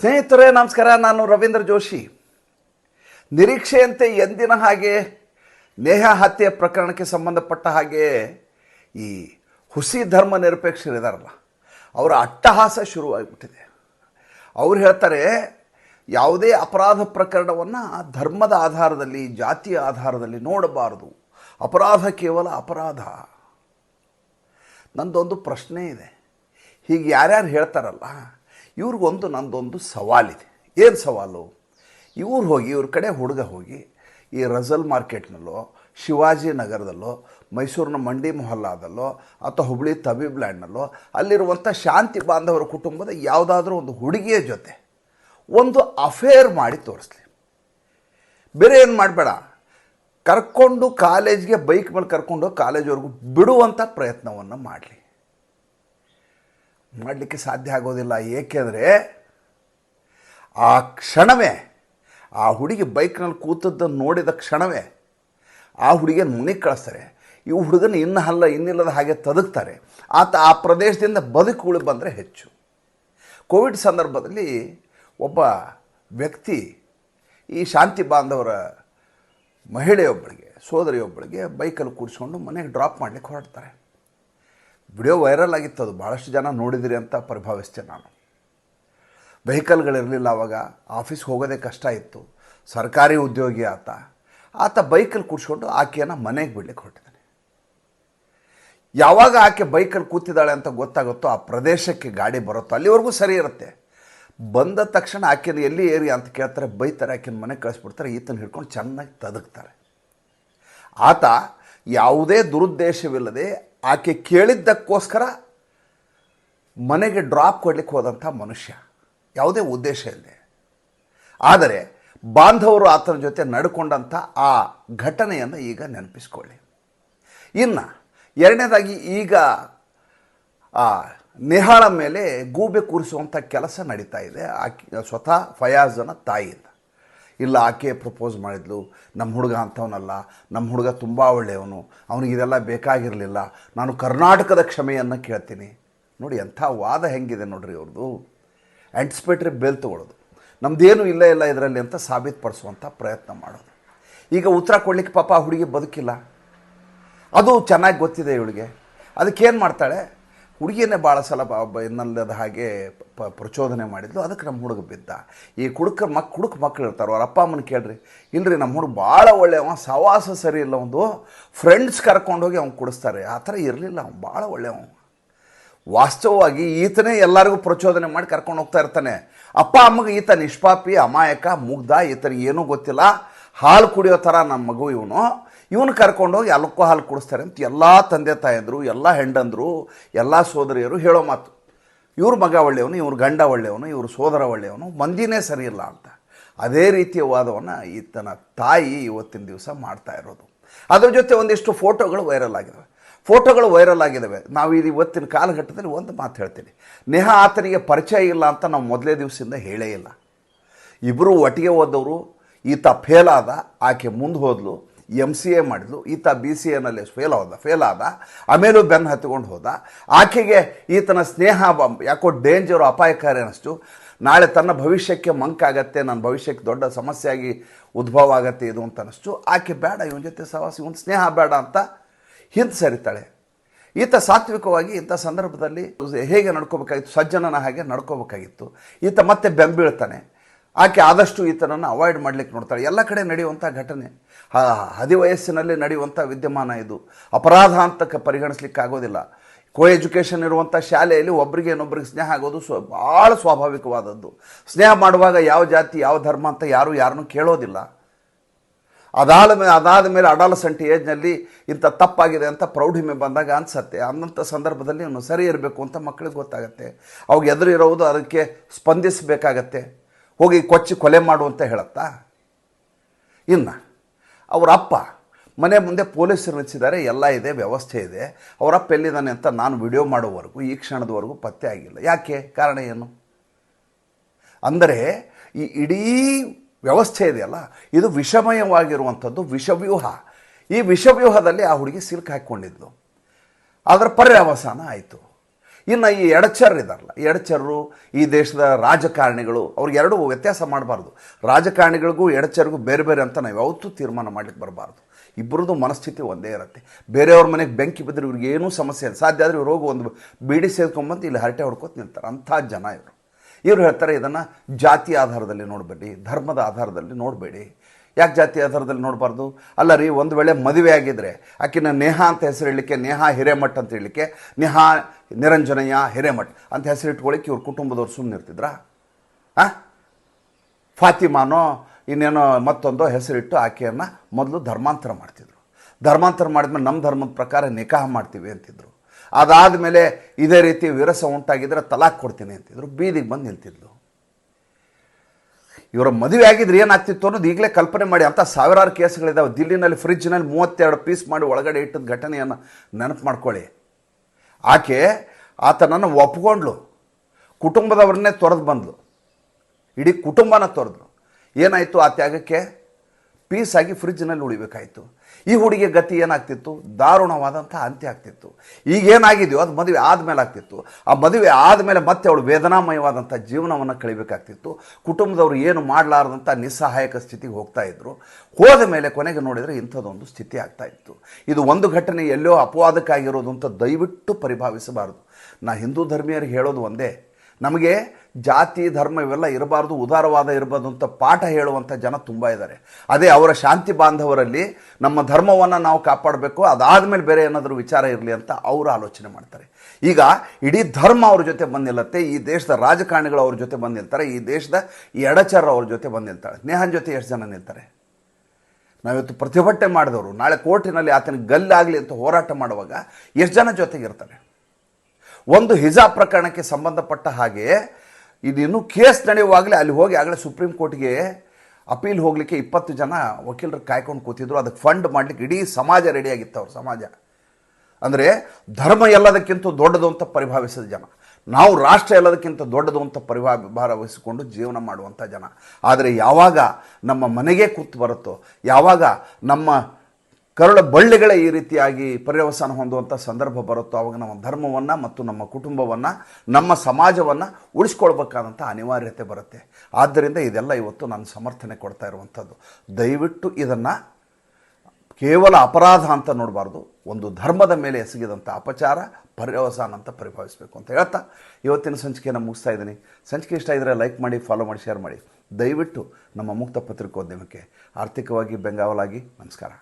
ಸ್ನೇಹಿತರೇ, ನಮಸ್ಕಾರ. ನಾನು ರವೀಂದ್ರ ಜೋಶಿ. ನಿರೀಕ್ಷೆಯಂತೆ ಎಂದಿನ ಹಾಗೆ ನೇಹ ಹತ್ಯೆ ಪ್ರಕರಣಕ್ಕೆ ಸಂಬಂಧಪಟ್ಟ ಹಾಗೆ ಈ ಹುಸಿ ಧರ್ಮ ನಿರಪೇಕ್ಷರಿದಾರಲ್ಲ ಅವರ ಅಟ್ಟಹಾಸ ಶುರುವಾಗ್ಬಿಟ್ಟಿದೆ. ಅವ್ರು ಹೇಳ್ತಾರೆ, ಯಾವುದೇ ಅಪರಾಧ ಪ್ರಕರಣವನ್ನು ಧರ್ಮದ ಆಧಾರದಲ್ಲಿ, ಜಾತಿಯ ಆಧಾರದಲ್ಲಿ ನೋಡಬಾರದು. ಅಪರಾಧ ಕೇವಲ ಅಪರಾಧ. ನಂದೊಂದು ಪ್ರಶ್ನೆ ಇದೆ. ಹೀಗೆ ಯಾರ್ಯಾರು ಹೇಳ್ತಾರಲ್ಲ ಇವ್ರಿಗೊಂದು ನಂದೊಂದು ಸವಾಲಿದೆ. ಏನು ಸವಾಲು? ಇವ್ರು ಹೋಗಿ, ಇವ್ರ ಕಡೆ ಹುಡುಗ ಹೋಗಿ, ಈ ರಜಲ್ ಮಾರ್ಕೆಟ್ನಲ್ಲೋ, ಶಿವಾಜಿ ನಗರದಲ್ಲೋ, ಮೈಸೂರಿನ ಮಂಡಿ ಮೊಹಲ್ಲಾದಲ್ಲೋ, ಅಥವಾ ಹುಬ್ಳಿ ತಬೀಬ್ ಲ್ಯಾಂಡ್ನಲ್ಲೋ ಅಲ್ಲಿರುವಂಥ ಶಾಂತಿ ಬಾಂಧವರ ಕುಟುಂಬದ ಯಾವುದಾದ್ರೂ ಒಂದು ಹುಡುಗಿಯ ಜೊತೆ ಒಂದು ಅಫೇರ್ ಮಾಡಿ ತೋರಿಸ್ಲಿ. ಬೇರೆ ಏನು ಮಾಡಬೇಡ. ಕರ್ಕೊಂಡು ಕಾಲೇಜ್ಗೆ ಬೈಕ್ ಮೇಲೆ ಕರ್ಕೊಂಡು ಕಾಲೇಜ್ವರೆಗೂ ಬಿಡುವಂಥ ಪ್ರಯತ್ನವನ್ನು ಮಾಡಲಿ. ಮಾಡಲಿಕ್ಕೆ ಸಾಧ್ಯ ಆಗೋದಿಲ್ಲ. ಏಕೆಂದರೆ ಆ ಕ್ಷಣವೇ, ಆ ಹುಡುಗಿ ಬೈಕ್ನಲ್ಲಿ ಕೂತದ್ದನ್ನು ನೋಡಿದ ಕ್ಷಣವೇ ಆ ಹುಡುಗಿಯನ್ನು ಮುನಿ ಕಳಿಸ್ತಾರೆ. ಈ ಹುಡುಗನ ಇನ್ನು ಹಲ್ಲ ಇನ್ನಿಲ್ಲದ ಹಾಗೆ ತದಕ್ತಾರೆ ಆತ ಆ ಪ್ರದೇಶದಿಂದ ಬದುಕು ಬಂದರೆ ಹೆಚ್ಚು. ಕೋವಿಡ್ ಸಂದರ್ಭದಲ್ಲಿ ಒಬ್ಬ ವ್ಯಕ್ತಿ, ಈ ಶಾಂತಿ ಬಾಂಧವರ ಮಹಿಳೆಯೊಬ್ಬಳಿಗೆ, ಸೋದರಿಯೊಬ್ಬಳಿಗೆ ಬೈಕಲ್ಲಿ ಕೂರಿಸ್ಕೊಂಡು ಮನೆಗೆ ಡ್ರಾಪ್ ಮಾಡಲಿಕ್ಕೆ ಹೊರಡ್ತಾರೆ. ವಿಡಿಯೋ ವೈರಲ್ ಆಗಿತ್ತು, ಅದು ಭಾಳಷ್ಟು ಜನ ನೋಡಿದಿರಿ ಅಂತ ಪರಿಭಾವಿಸ್ತೆ ನಾನು. ವೆಹಿಕಲ್ಗಳಿರಲಿಲ್ಲ ಆವಾಗ ಆಫೀಸ್ಗೆ ಹೋಗೋದೇ ಕಷ್ಟ ಇತ್ತು, ಸರ್ಕಾರಿ ಉದ್ಯೋಗಿ ಆತ. ಆತ ಬೈಕಲ್ಲಿ ಕೂಡಿಸ್ಕೊಂಡು ಆಕೆಯನ್ನು ಮನೆಗೆ ಬಿಡ್ಲಿಕ್ಕೆ ಹೊರಟಿದ್ದಾನೆ ಯಾವಾಗ ಆಕೆ ಬೈಕಲ್ಲಿ ಕೂತಿದ್ದಾಳೆ ಅಂತ ಗೊತ್ತಾಗುತ್ತೋ, ಆ ಪ್ರದೇಶಕ್ಕೆ ಗಾಡಿ ಬರುತ್ತೋ, ಅಲ್ಲಿವರೆಗೂ ಸರಿ ಇರುತ್ತೆ. ಬಂದ ತಕ್ಷಣ ಆಕೆನ ಎಲ್ಲಿ ಏರಿ ಅಂತ ಕೇಳ್ತಾರೆ, ಬೈತಾರೆ, ಆಕೆನ ಮನೆಗೆ ಕಳಿಸ್ಬಿಡ್ತಾರೆ, ಈತನ ಹಿಡ್ಕೊಂಡು ಚೆನ್ನಾಗಿ ತದಕ್ತಾರೆ ಆತ ಯಾವುದೇ ದುರುದ್ದೇಶವಿಲ್ಲದೆ ಆಕೆ ಕೇಳಿದ್ದಕ್ಕೋಸ್ಕರ ಮನೆಗೆ ಡ್ರಾಪ್ ಕೊಡ್ಲಿಕ್ಕೆ ಹೋದಂಥ ಮನುಷ್ಯ. ಯಾವುದೇ ಉದ್ದೇಶ ಇಲ್ಲದೆ ಆದರೆ ಬಾಂಧವರು ಆತನ ಜೊತೆ ನಡ್ಕೊಂಡಂಥ ಆ ಘಟನೆಯನ್ನು ಈಗ ನೆನಪಿಸ್ಕೊಳ್ಳಿ. ಇನ್ನು ಎರಡನೇದಾಗಿ ಈಗ, ಆ, ನೆಹಾಳ ಮೇಲೆ ಗೂಬೆ ಕೂರಿಸುವಂಥ ಕೆಲಸ ನಡೀತಾ ಇದೆ. ಆಕೆ, ಸ್ವತಃ ಫಯಾಜನ ತಾಯಿಯಿಂದ. ಇಲ್ಲ ಆಕೆ ಪ್ರಪೋಸ್ ಮಾಡಿದ್ಲು. ನಮ್ಮ ಹುಡುಗ ಅಂಥವನಲ್ಲ. ನಮ್ಮ ಹುಡುಗ ತುಂಬ ಒಳ್ಳೆಯವನು. ಅವನಿಗೆ ಇದೆಲ್ಲ ಬೇಕಾಗಿರಲಿಲ್ಲ. ನಾನು ಕರ್ನಾಟಕದ ಕ್ಷಮೆಯನ್ನು ಕೇಳ್ತೀನಿ. ನೋಡಿ, ಎಂಥ ವಾದ ಹೆಂಗಿದೆ ನೋಡ್ರಿ ಅವ್ರದ್ದು ಆ್ಯಂಟಿಸಿಪೇಟ್ರಿ ಬೆಲ್ ತೊಗೊಳ್ಳೋದು ನಮ್ಮದೇನು ಇಲ್ಲ ಇಲ್ಲ ಇದರಲ್ಲಿ ಅಂತ ಸಾಬೀತುಪಡಿಸುವಂಥ ಪ್ರಯತ್ನ ಮಾಡೋದು. ಈಗ ಉತ್ತರ ಕೊಡ್ಲಿಕ್ಕೆ ಪಾಪ ಹುಡುಗಿ ಬದುಕಿಲ್ಲ. ಅದು ಚೆನ್ನಾಗಿ ಗೊತ್ತಿದೆ ಇವಳಿಗೆ. ಅದಕ್ಕೇನು ಮಾಡ್ತಾಳೆ? ಹುಡುಗಿಯನ್ನೇ ಭಾಳ ಸಲ ಇನ್ನಲ್ಲದ ಹಾಗೆ ಪ ಪ್ರಚೋದನೆ ಮಾಡಿದ್ಲು. ಅದಕ್ಕೆ ನಮ್ಮ ಹುಡುಗ ಬಿದ್ದ. ಈ ಕುಡುಕ ಮಕ್ ಕುಡುಕ ಮಕ್ಳು ಇರ್ತಾರೆ ಅವ್ರ ಅಪ್ಪ ಅಮ್ಮನ ಕೇಳ್ರಿ. ಇಲ್ರಿ, ನಮ್ಮ ಹುಡುಗ ಭಾಳ ಒಳ್ಳೆಯವ ಸವಾಸ ಸರಿ ಇಲ್ಲ ಒಂದು ಫ್ರೆಂಡ್ಸ್ ಕರ್ಕೊಂಡೋಗಿ ಅವ್ನು ಕುಡಿಸ್ತಾರೆ. ಆ ಥರ ಇರಲಿಲ್ಲ ಅವ್ನು, ಭಾಳ ಒಳ್ಳೆಯವ ವಾಸ್ತವವಾಗಿ ಈತನೇ ಎಲ್ಲರಿಗೂ ಪ್ರಚೋದನೆ ಮಾಡಿ ಕರ್ಕೊಂಡು ಹೋಗ್ತಾ ಇರ್ತಾನೆ. ಅಪ್ಪ ಅಮ್ಮಗೆ ಈತ ನಿಷ್ಪಾಪಿ, ಅಮಾಯಕ, ಮುಗ್ಧ ಈತನಿಗೆ ಏನೂ ಗೊತ್ತಿಲ್ಲ. ಹಾಲು ಕುಡಿಯೋ ಥರ ನಮ್ಮ ಮಗು ಇವನು. ಇವನು ಕರ್ಕೊಂಡೋಗಿ ಅಲ್ಕೋ ಹಾಲು ಕುಡಿಸ್ತಾರೆ ಅಂತ ಎಲ್ಲ ತಂದೆ ತಾಯಂದರು, ಎಲ್ಲ ಹೆಂಡಂದರು, ಎಲ್ಲ ಸೋದರಿಯರು ಹೇಳೋ ಮಾತು. ಇವ್ರ ಮಗ ಒಳ್ಳೆಯವನು, ಇವ್ರ ಗಂಡ ಒಳ್ಳೆಯವನು, ಇವ್ರ ಸೋದರ ಒಳ್ಳೆಯವನು ಮಂದಿನೇ ಸರಿಯಿಲ್ಲ ಅಂತ. ಅದೇ ರೀತಿಯ ವಾದವನ್ನು ಈತನ ತಾಯಿ ಇವತ್ತಿನ ದಿವಸ ಮಾಡ್ತಾ ಇರೋದು. ಅದ್ರ ಜೊತೆ ಒಂದಿಷ್ಟು ಫೋಟೋಗಳು ವೈರಲ್ ಆಗಿದ್ದಾವೆ ಫೋಟೋಗಳು ವೈರಲ್ ಆಗಿದ್ದಾವೆ ನಾವು ಇದು ಇವತ್ತಿನ ಕಾಲಘಟ್ಟದಲ್ಲಿ ಒಂದು ಮಾತು ಹೇಳ್ತೀನಿ. ನೇಹ ಆತನಿಗೆ ಪರಿಚಯ ಇಲ್ಲ ಅಂತ ನಾವು ಮೊದಲೇ ದಿವಸದಿಂದ ಹೇಳೇ ಇಲ್ಲ. ಇಬ್ಬರು ಒಟ್ಟಿಗೆ ಓದವರು ಈತ ಫೇಲ್ ಆದ, ಆಕೆ ಮುಂದೆ ಹೋದ್ಲು ಎಂ ಸಿ ಎ ಮಾಡಿದ್ಲು. ಈತ ಬಿ ಸಿ ಎನಲ್ಲಿ ಫೇಲ್ ಹೋದ ಫೇಲ್ ಆದ. ಆಮೇಲೂ ಬೆನ್ನು ಹತ್ಕೊಂಡು ಹೋದ. ಆಕೆಗೆ ಈತನ ಸ್ನೇಹ ಯಾಕೋ ಡೇಂಜರು ಅಪಾಯಕಾರಿ ಅನ್ನಿಸ್ತು ನಾಳೆ ತನ್ನ ಭವಿಷ್ಯಕ್ಕೆ ಮಂಕಾಗತ್ತೆ ನನ್ನ ಭವಿಷ್ಯಕ್ಕೆ ದೊಡ್ಡ ಸಮಸ್ಯೆಯಾಗಿ ಉದ್ಭವ ಆಗತ್ತೆ ಇದು ಅಂತ ಅನ್ನಿಸ್ತು ಆಕೆ ಬೇಡ, ಇವನ ಜೊತೆ ಸವಾಸ ಒಂದು ಸ್ನೇಹ ಬೇಡ ಅಂತ ಹಿಂದೆ ಸರಿತಾಳೆ. ಈತ ಸಾತ್ವಿಕವಾಗಿ ಇಂಥ ಸಂದರ್ಭದಲ್ಲಿ ಹೇಗೆ ನಡ್ಕೋಬೇಕಾಗಿತ್ತು, ಸಜ್ಜನನ ಹಾಗೆ ನಡ್ಕೋಬೇಕಾಗಿತ್ತು. ಈತ ಮತ್ತೆ ಬೆಂಬೀಳ್ತಾನೆ. ಆಕೆ ಆದಷ್ಟು ಈತನನ್ನು ಅವಾಯ್ಡ್ ಮಾಡ್ಲಿಕ್ಕೆ ನೋಡ್ತಾಳೆ. ಎಲ್ಲ ಕಡೆ ನಡೆಯುವಂಥ ಘಟನೆ. ಹದಿವಯಸ್ಸಿನಲ್ಲಿ ಹದಿ ವಯಸ್ಸಿನಲ್ಲಿ ನಡೆಯುವಂಥ ವಿದ್ಯಮಾನ ಇದು. ಅಪರಾಧ ಅಂತ ಕ- ಪರಿಗಣಿಸ್ಲಿಕ್ಕೆ ಆಗೋದಿಲ್ಲ. ಕೋ ಎಜುಕೇಷನ್ ಇರುವಂಥ ಶಾಲೆಯಲ್ಲಿ ಒಬ್ಬರಿಗೆ ಇನ್ನೊಬ್ಬರಿಗೆ ಸ್ನೇಹ ಆಗೋದು ಸ್ವ ಭಾಳ ಸ್ವಾಭಾವಿಕವಾದದ್ದು. ಸ್ನೇಹ ಮಾಡುವಾಗ ಯಾವ ಜಾತಿ, ಯಾವ ಧರ್ಮ ಅಂತ ಯಾರೂ ಯಾರನ್ನೂ ಕೇಳೋದಿಲ್ಲ. ಅದಾದ ಮೇಲೆ ಅದಾದ ಮೇಲೆ ಅಡಾಲಸೆಂಟ್ ಏಜ್ನಲ್ಲಿ ಇಂಥ ತಪ್ಪಾಗಿದೆ ಅಂತ ಪ್ರೌಢಿಮೆ ಬಂದಾಗ ಅನಿಸತ್ತೆ. ಅನ್ನಂಥ ಸಂದರ್ಭದಲ್ಲಿ ಅವನು ಸರಿ ಇರಬೇಕು ಅಂತ ಮಕ್ಕಳಿಗೆ ಗೊತ್ತಾಗತ್ತೆ. ಅವಾಗ ಎದುರಿರೋದು ಅದಕ್ಕೆ ಸ್ಪಂದಿಸಬೇಕಾಗತ್ತೆ. ಹೋಗಿ ಕೊಚ್ಚಿ ಕೊಲೆ ಮಾಡು ಅಂತ ಹೇಳುತ್ತಾ? ಇನ್ನು, ಅವರ ಅಪ್ಪ ಮನೆ ಮುಂದೆ ಪೊಲೀಸರು ನಿಲ್ಲಿಸಿದ್ದಾರೆ ಎಲ್ಲ ಇದೆ, ವ್ಯವಸ್ಥೆ ಇದೆ. ಅವರಪ್ಪ ಎಲ್ಲಿದ್ದಾನೆ ಅಂತ ನಾನು ವಿಡಿಯೋ ಮಾಡೋವರೆಗೂ ಈ ಕ್ಷಣದವರೆಗೂ ಪತ್ತೆ ಆಗಿಲ್ಲ. ಯಾಕೆ? ಕಾರಣ ಏನು? ಅಂದರೆ, ಈ ಇಡೀ ವ್ಯವಸ್ಥೆ ಇದೆಯಲ್ಲ, ಇದು ವಿಷಮಯವಾಗಿರುವಂಥದ್ದು, ವಿಷವ್ಯೂಹ. ಈ ವಿಷವ್ಯೂಹದಲ್ಲಿ ಆ ಹುಡುಗಿ ಸಿಲ್ಕ್ ಹಾಕ್ಕೊಂಡಿದ್ದು ಅದರ ಪರ್ಯವಸಾನ ಆಯಿತು. ಇನ್ನು ಈ ಎಡಚರ್ ಇದಾರಲ್ಲ ಈ ಎಡಚರ್ರು, ಈ ದೇಶದ ರಾಜಕಾರಣಿಗಳು, ಅವ್ರಿಗೆ ಎರಡೂ ವ್ಯತ್ಯಾಸ ಮಾಡಬಾರ್ದು. ರಾಜಕಾರಣಿಗಳಿಗೂ ಎಡಚರಿಗೂ ಬೇರೆ ಬೇರೆ ಅಂತ ನಾವು ಯಾವತ್ತೂ ತೀರ್ಮಾನ ಮಾಡಲಿಕ್ಕೆ ಬರಬಾರ್ದು. ಇಬ್ಬರದ್ದು ಮನಸ್ಥಿತಿ ಒಂದೇ ಇರುತ್ತೆ. ಬೇರೆಯವ್ರ ಮನೆಗೆ ಬೆಂಕಿ ಬಿದ್ದರೆ ಇವ್ರಿಗೆ ಏನೂ ಸಮಸ್ಯೆ ಇಲ್ಲ. ಸಾಧ್ಯ ಆದರೆ ಇವ್ರು ಹೋಗಿ ಒಂದು ಬೀಡಿ ಸೇರ್ಕೊಂಬಂದು ಇಲ್ಲಿ ಹರಟೆ ಹೊಡ್ಕೊತ ನಿಲ್ತಾರೆ ಅಂಥ ಜನ ಇವರು. ಇವರು ಹೇಳ್ತಾರೆ ಇದನ್ನು ಜಾತಿ ಆಧಾರದಲ್ಲಿ ನೋಡಬೇಡಿ, ಧರ್ಮದ ಆಧಾರದಲ್ಲಿ ನೋಡಬೇಡಿ. ಯಾಕೆ ಜಾತಿ ಆಧಾರದಲ್ಲಿ ನೋಡಬಾರ್ದು? ಅಲ್ಲ ರೀ, ಒಂದು ವೇಳೆ ಮದುವೆ ಆಗಿದ್ದರೆ ಆಕಿನ ನೇಹಾ ಅಂತ ಹೆಸರು ಹೇಳಲಿಕ್ಕೆ ನೇಹಾ ಹಿರೇಮಠ್ ಅಂತ ಹೇಳಲಿಕ್ಕೆ ನೇಹಾ ನಿರಂಜನಯ್ಯ ಹಿರೇಮಠ್ ಅಂತ ಹೆಸರು ಇಟ್ಕೊಳ್ಳಿಕ್ಕೆ ಇವ್ರ ಕುಟುಂಬದವ್ರು ಸುಮ್ಮನೆ ಇರ್ತಿದ್ರಾ? ಆ? ಫಾತಿಮಾನೋ ಇನ್ನೇನೋ ಮತ್ತೊಂದು ಹೆಸರಿಟ್ಟು ಆಕೆಯನ್ನು ಮೊದಲು ಧರ್ಮಾಂತರ ಮಾಡ್ತಿದ್ರು. ಧರ್ಮಾಂತರ ಮಾಡಿದ್ಮೇಲೆ ನಮ್ಮ ಧರ್ಮದ ಪ್ರಕಾರ ನಿಕಾಹ ಮಾಡ್ತೀವಿ ಅಂತಿದ್ರು. ಅದಾದಮೇಲೆ ಇದೇ ರೀತಿ ವಿರಸ ಉಂಟಾಗಿದ್ರೆ ತಲಾಖ್ ಕೊಡ್ತೀನಿ ಅಂತಿದ್ರು. ಬೀದಿಗೆ ಬಂದು ನಿಲ್ತಿದ್ಲು. ಇವರ ಮದುವೆ ಆಗಿದ್ರೆ ಏನಾಗ್ತಿತ್ತು ಅನ್ನೋದು ಈಗಲೇ ಕಲ್ಪನೆ ಮಾಡಿ ಅಂತ ಸಾವಿರಾರು ಕೇಸ್ಗಳಿದ್ದಾವೆ ದಿಲ್ಲಿನಲ್ಲಿ ಫ್ರಿಜ್ನಲ್ಲಿ ಮೂವತ್ತೆರಡು ಪೀಸ್ ಮಾಡಿ ಒಳಗಡೆ ಇಟ್ಟದ ಘಟನೆಯನ್ನು ನೆನಪು ಮಾಡ್ಕೊಳ್ಳಿ. ಆಕೆ, ಆತನನ್ನು ಒಪ್ಕೊಂಡ್ಲು. ಕುಟುಂಬದವ್ರನ್ನೇ ತೊರೆದು ಬಂದ್ಲು. ಇಡೀ ಕುಟುಂಬನ ತೊರೆದ್ರು ಏನಾಯಿತು ಆ ತ್ಯಾಗಕ್ಕೆ? ಪೀಸ್ ಆಗಿ ಫ್ರಿಜ್ನಲ್ಲಿ ಉಳಿಬೇಕಾಯಿತು. ಈ ಹುಡುಗಿಯ ಗತಿ ಏನಾಗ್ತಿತ್ತು? ದಾರುಣವಾದಂಥ ಅಂತ್ಯ ಆಗ್ತಿತ್ತು. ಈಗ ಏನಾಗಿದೆಯೋ ಅದು ಮದುವೆ ಆದಮೇಲೆ ಆಗ್ತಿತ್ತು. ಆ ಮದುವೆ ಆದಮೇಲೆ ಮತ್ತೆ ಅವಳು ವೇದನಾಮಯವಾದಂಥ ಜೀವನವನ್ನು ಕಳಿಬೇಕಾಗ್ತಿತ್ತು. ಕುಟುಂಬದವರು ಏನು ಮಾಡಲಾರದಂಥ ನಿಸ್ಸಹಾಯಕ ಸ್ಥಿತಿಗೆ ಹೋಗ್ತಾ ಇದ್ದರು ಹೋದ ಮೇಲೆ ಕೊನೆಗೆ ನೋಡಿದರೆ ಇಂಥದ್ದೊಂದು ಸ್ಥಿತಿ ಆಗ್ತಾ ಇತ್ತು. ಇದು ಒಂದು ಘಟನೆ ಎಲ್ಲೋ ಅಪವಾದಕ್ಕಾಗಿರೋದು ಅಂತ ದಯವಿಟ್ಟು ಪರಿಭಾವಿಸಬಾರದು. ನಾ ಹಿಂದೂ ಧರ್ಮೀಯರಿಗೆ ಹೇಳೋದು ಒಂದೇ. ನಮಗೆ ಜಾತಿ, ಧರ್ಮ ಇವೆಲ್ಲ ಇರಬಾರ್ದು, ಉದಾರವಾದ ಇರಬಾರ್ದು ಅಂತ ಪಾಠ ಹೇಳುವಂಥ ಜನ ತುಂಬ ಇದ್ದಾರೆ. ಅದೇ ಅವರ ಶಾಂತಿ ಬಾಂಧವರಲ್ಲಿ ನಮ್ಮ ಧರ್ಮವನ್ನು ನಾವು ಕಾಪಾಡಬೇಕು, ಅದಾದಮೇಲೆ ಬೇರೆ ಏನಾದರೂ ವಿಚಾರ ಇರಲಿ ಅಂತ ಅವರು ಆಲೋಚನೆ ಮಾಡ್ತಾರೆ. ಈಗ ಇಡೀ ಧರ್ಮ ಅವ್ರ ಜೊತೆ ಬಂದಿಲ್ಲತ್ತೆ, ಈ ದೇಶದ ರಾಜಕಾರಣಿಗಳು ಅವ್ರ ಜೊತೆ ಬಂದು ನಿಲ್ತಾರೆ ಈ ದೇಶದ ಎಡಚರ ಅವ್ರ ಜೊತೆ ಬಂದು ನಿಲ್ತಾಳೆ ನೇಹನ್ ಜೊತೆ ಎಷ್ಟು ಜನ ನಿಲ್ತಾರೆ? ನಾವಿವತ್ತು ಪ್ರತಿಭಟನೆ ಮಾಡಿದವರು, ನಾಳೆ ಕೋರ್ಟಿನಲ್ಲಿ ಆತನಿಗೆ ಗಲ್ಲಾಗಲಿ ಅಂತ ಹೋರಾಟ ಮಾಡುವಾಗ ಎಷ್ಟು ಜನ ಜೊತೆಗಿರ್ತಾರೆ? ಒಂದು ಹಿಜಾಬ್ ಪ್ರಕರಣಕ್ಕೆ ಸಂಬಂಧಪಟ್ಟ ಹಾಗೆ ಇದಿನ್ನೂ ಕೇಸ್ ನಡೆಯುವಾಗಲೇ ಅಲ್ಲಿ ಹೋಗಿ ಆಗಲೇ ಸುಪ್ರೀಂ ಕೋರ್ಟ್ಗೆ ಅಪೀಲ್ ಹೋಗಲಿಕ್ಕೆ ಇಪ್ಪತ್ತು ಜನ ವಕೀಲರು ಕಾಯ್ಕೊಂಡು ಕೂತಿದ್ರು. ಅದಕ್ಕೆ ಫಂಡ್ ಮಾಡಲಿಕ್ಕೆ ಇಡೀ ಸಮಾಜ ರೆಡಿಯಾಗಿತ್ತು ಅವ್ರ ಸಮಾಜ. ಅಂದರೆ ಧರ್ಮ ಎಲ್ಲದಕ್ಕಿಂತ ದೊಡ್ಡದು ಅಂತ ಪರಿಭಾವಿಸಿದ ಜನ. ನಾವು ರಾಷ್ಟ್ರ ಎಲ್ಲದಕ್ಕಿಂತ ದೊಡ್ಡದು ಅಂತ ಪರಿಭಾ ಭಾವಿಸಿಕೊಂಡು ಜೀವನ ಮಾಡುವಂಥ ಜನ. ಆದರೆ ಯಾವಾಗ ನಮ್ಮ ಮನೆಗೆ ಕೂತು ಬರುತ್ತೋ, ಯಾವಾಗ ನಮ್ಮ ಕರುಳ ಬಳ್ಳಿಗಳೇ ಈ ರೀತಿಯಾಗಿ ಪರ್ಯವಸಾನ ಹೊಂದುವಂಥ ಸಂದರ್ಭ ಬರುತ್ತೋ ಆವಾಗ ನಮ್ಮ ಧರ್ಮವನ್ನು ಮತ್ತು ನಮ್ಮ ಕುಟುಂಬವನ್ನು, ನಮ್ಮ ಸಮಾಜವನ್ನು ಉಳಿಸ್ಕೊಳ್ಬೇಕಾದಂಥ ಅನಿವಾರ್ಯತೆ ಬರುತ್ತೆ. ಆದ್ದರಿಂದ ಇದೆಲ್ಲ ಇವತ್ತು ನಾನು ಸಮರ್ಥನೆ ಕೊಡ್ತಾ ಇರುವಂಥದ್ದು. ದಯವಿಟ್ಟು ಇದನ್ನು ಕೇವಲ ಅಪರಾಧ ಅಂತ ನೋಡಬಾರ್ದು. ಒಂದು ಧರ್ಮದ ಮೇಲೆ ಎಸಗಿದಂಥ ಅಪಚಾರ, ಪರ್ಯವಸಾನ ಅಂತ ಪರಿಭಾವಿಸಬೇಕು ಅಂತ ಹೇಳ್ತಾ ಇವತ್ತಿನ ಸಂಚಿಕೆಯನ್ನು ಮುಗಿಸ್ತಾ ಇದ್ದೀನಿ. ಸಂಚಿಕೆ ಇಷ್ಟ ಇದ್ದರೆ ಲೈಕ್ ಮಾಡಿ, ಫಾಲೋ ಮಾಡಿ, ಶೇರ್ ಮಾಡಿ. ದಯವಿಟ್ಟು ನಮ್ಮ ಮುಕ್ತ ಪತ್ರಿಕೋದ್ಯಮಕ್ಕೆ ಆರ್ಥಿಕವಾಗಿ ಬೆಂಗಾವಲಾಗಿ ನಮಸ್ಕಾರ.